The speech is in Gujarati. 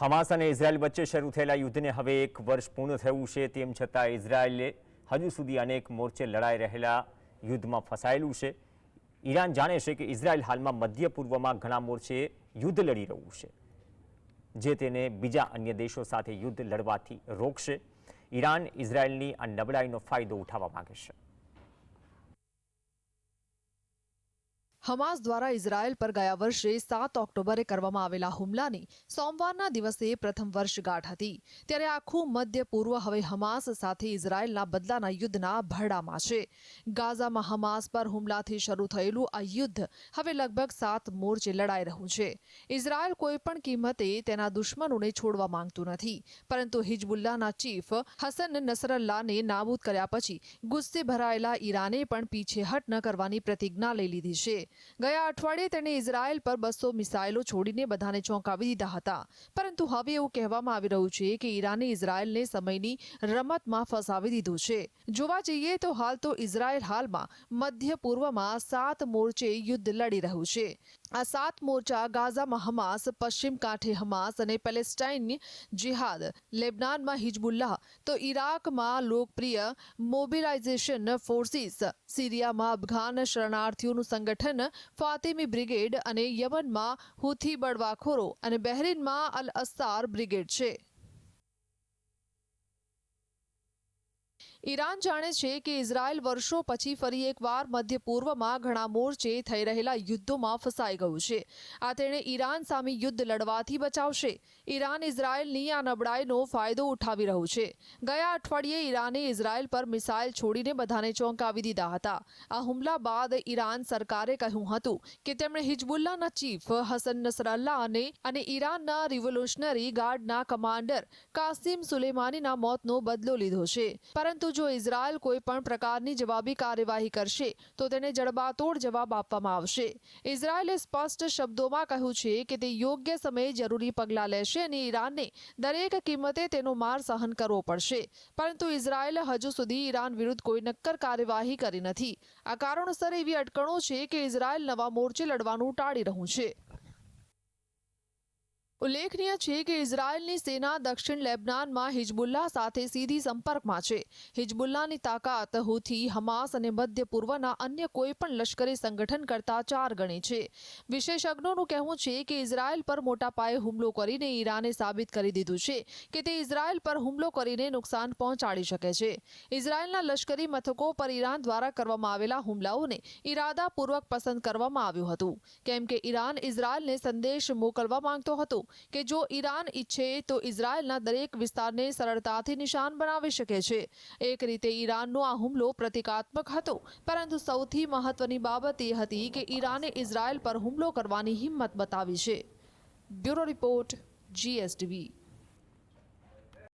હમાસ અને ઇઝરાયલ વચ્ચે શરૂ થયેલા યુદ્ધને હવે એક વર્ષ પૂર્ણ થયું છે, તેમ છતાં ઇઝરાયલે હજુ સુધી અનેક મોરચે લડાઈ રહેલા યુદ્ધમાં ફસાયેલું છે. ઈરાન જાણે છે કે ઇઝરાયલ હાલમાં મધ્ય પૂર્વમાં ઘણા મોરચે યુદ્ધ લડી રહ્યું છે, જે તેને બીજા અન્ય દેશો સાથે યુદ્ધ લડવાથી રોકશે. ઈરાન ઇઝરાયલની આ નબળાઈનો ફાયદો ઉઠાવવા માગે છે. હમાસ દ્વારા ઇઝરાયલ પર ગયા વર્ષે સાત ઓક્ટોબરે કરવામાં આવેલા હુમલાની સોમવારના દિવસે પ્રથમ વર્ષગાંઠ હતી. ત્યારે આખું મધ્ય પૂર્વ હવે હમાસ સાથે ઇઝરાયલના બદલાના યુદ્ધના ભરડામાં છે. ગાઝામાં હમાસ પર હુમલાથી શરૂ થયેલું આ યુદ્ધ હવે લગભગ સાત મોરચે લડાઈ રહ્યું છે. ઇઝરાયલ કોઈપણ કિંમતે તેના દુશ્મનોને છોડવા માંગતું નથી. પરંતુ હિજબુલ્લાહના ચીફ હસન નસરલ્લાને નાબૂદ કર્યા પછી ગુસ્સે ભરાયેલા ઈરાને પણ પીછેહટ ન કરવાની પ્રતિજ્ઞા લઈ લીધી છે. ગયા અઠવાડિયે તેણે ઇઝરાયલ પર બસો મિસાઇલો છોડીને બધાને ચોંકાવી દીધા હતા. પરંતુ હવે એવું કહેવામાં આવી રહ્યું છે કે ઈરાને ઇઝરાયલને સમયની રમતમાં ફસાવી દીધું છે. જોવા જઈએ તો હાલ તો ઇઝરાયલ હાલમાં મધ્ય પૂર્વમાં સાત મોરચે યુદ્ધ લડી રહ્યું છે. આ સાત મોરચા ગાઝામાં હમાસ, પશ્ચિમ કાંઠે હમાસ અને પેલેસ્ટાઇન જિહાદ, લેબનાનમાં હિજબુલ્લાહ તો ઈરાકમાં લોકપ્રિય મોબિલાઇઝેશન ફોર્સિસ સિરિયામાં અફઘાન શરણાર્થીઓનું સંગઠન, ફાતિમી બ્રિગેડ અને યમનમાં હુથી બળવાખોરો અને બહેરીનમાં અલ અસ્સાર બ્રિગેડ છે. ઈરાન જાણે છે કે ઇઝરાયલ વર્ષો પછી ફરી એકવાર મધ્ય પૂર્વમાં ઘણા મોરચે થઈ રહેલા યુદ્ધોમાં ફસાઈ ગયું છે. આ તેણે ઈરાન સામે યુદ્ધ લડવાથી બચાવશે. ઈરાન ઇઝરાયલની આ નબળાઈનો ફાયદો ઉઠાવી રહ્યું છે. ગયા અઠવાડિયે ઈરાને ઇઝરાયલ પર મિસાઇલ છોડીને બધાને ચોંકાવી દીધા હતા. આ હુમલા બાદ ઈરાન સરકારે કહ્યું હતું કે તેમણે હિજબુલ્લાના ચીફ હસન નસરલ્લાહને અને ઈરાનના રિવોલ્યુશનરી ગાર્ડના કમાન્ડર કાસિમ સુલેમાનીના મોતનો બદલો લીધો છે. પરંતુ જો ઇઝરાયલ કોઈ પણ પ્રકારની જવાબી કાર્યવાહી કરશે, તો તેને જડબાતોડ જવાબ આપવામાં આવશે. ઇઝરાયલે સ્પષ્ટ શબ્દોમાં કહ્યું છે કે તે યોગ્ય સમયે જરૂરી પગલાં લેશે અને ઈરાનને દરેક કિંમતે તેનો માર સહન કરવો પડશે. પરંતુ ઇઝરાયલે હજુ સુધી ઈરાન વિરુદ્ધ કોઈ નક્કર કાર્યવાહી કરી નથી. આ કારણોસર એવી અટકણો છે કે ઇઝરાયલ નવા મોરચે લડવાનું ટાળી રહ્યું છે. ઉલ્લેખનીય છે કે ઇઝરાયલની સેના દક્ષિણ લેબનાનમાં હિજબુલ્લાહ સાથે સીધી સંપર્કમાં છે. હિજબુલ્લાની તાકાત હુથી, હમાસ અને મધ્ય પૂર્વના અન્ય કોઈપણ લશ્કરી સંગઠન કરતા ચાર ગણી છે. વિશેષજ્ઞોનું કહેવું છે કે ઇઝરાયલ પર મોટા પાયે હુમલો કરીને ઈરાને સાબિત કરી દીધું છે કે તે ઇઝરાયલ પર હુમલો કરીને નુકસાન પહોંચાડી શકે છે. ઇઝરાયલના લશ્કરી મથકો પર ઈરાન દ્વારા કરવામાં આવેલા હુમલાઓને ઇરાદાપૂર્વક પસંદ કરવામાં આવ્યું હતું. કેમ કે ઈરાન ઇઝરાયલને સંદેશ મોકલવા માંગતો હતો કે જો ઈરાન ઈચ્છે તો ઇઝરાયલના દરેક વિસ્તારને સરળતાથી નિશાન બનાવી શકે છે. એક રીતે ઈરાનનો આ હુમલો પ્રતિકાત્મક હતો, પરંતુ સૌથી મહત્વની બાબત એ હતી કે ઈરાને ઇઝરાયલ પર હુમલો કરવાની હિંમત બતાવી છે. Bureau report, GSTV.